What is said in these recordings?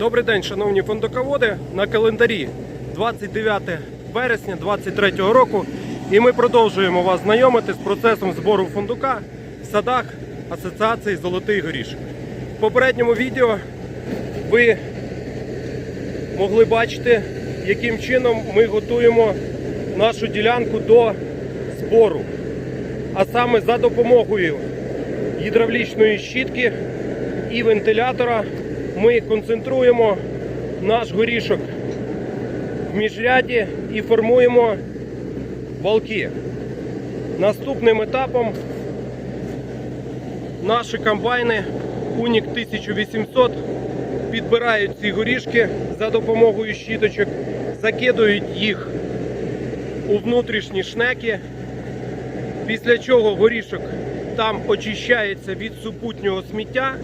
Добрий день, шановні фундуководи. На календарі 29 вересня 2023 року. І ми продовжуємо вас знайомити з процесом збору фундука в садах Асоціації Золотий Горішок. В попередньому відео ви могли бачити, яким чином ми готуємо нашу ділянку до збору. А саме за допомогою гідравлічної щітки і вентилятора ми концентруємо наш горішок в міжряді і формуємо валки. Наступним етапом наші комбайни Унік 1800 підбирають ці горішки за допомогою щіточок, закидують їх у внутрішні шнеки, після чого горішок там очищається від супутнього сміття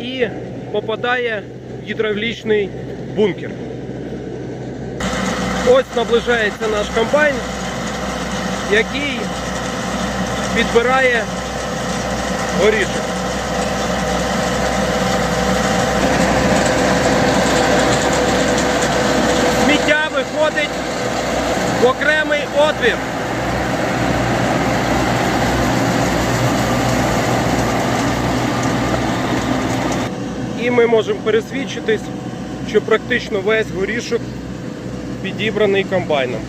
і попадає в гідравлічний бункер. Ось наближається наш комбайн, який підбирає горішок. Сміття виходить в окремий отвір. І ми можемо пересвідчитись, що практично весь горішок підібраний комбайном.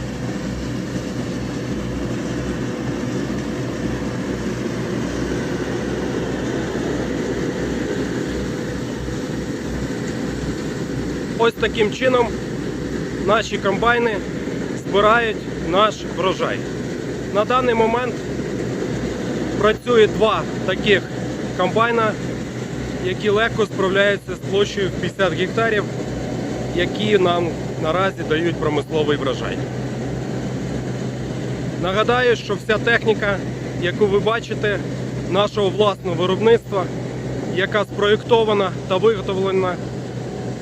Ось таким чином наші комбайни збирають наш врожай. На даний момент працює два таких комбайна, які легко справляються з площею в 50 гектарів, які нам наразі дають промисловий врожай. Нагадаю, що вся техніка, яку ви бачите, нашого власного виробництва, яка спроєктована та виготовлена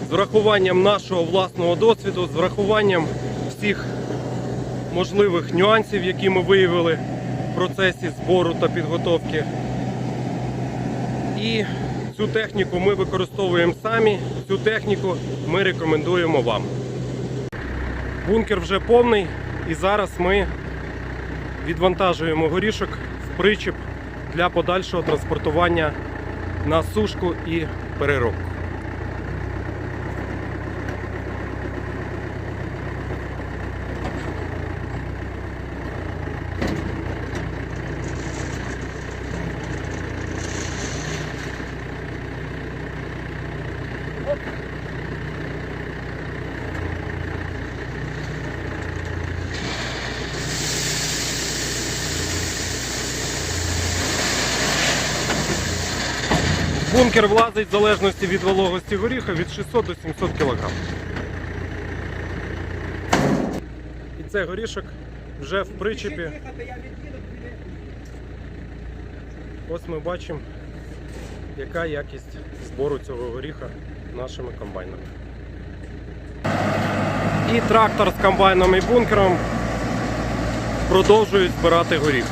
з врахуванням нашого власного досвіду, з врахуванням всіх можливих нюансів, які ми виявили в процесі збору та підготовки. І цю техніку ми використовуємо самі, цю техніку ми рекомендуємо вам. Бункер вже повний і зараз ми відвантажуємо горішок в причіп для подальшого транспортування на сушку і переробку. Бункер влазить в залежності від вологості горіха від 600 до 700 кг. І це горішок вже в причепі. Ось ми бачимо, яка якість збору цього горіха нашими комбайнами. І трактор з комбайном і бункером продовжують збирати горіх.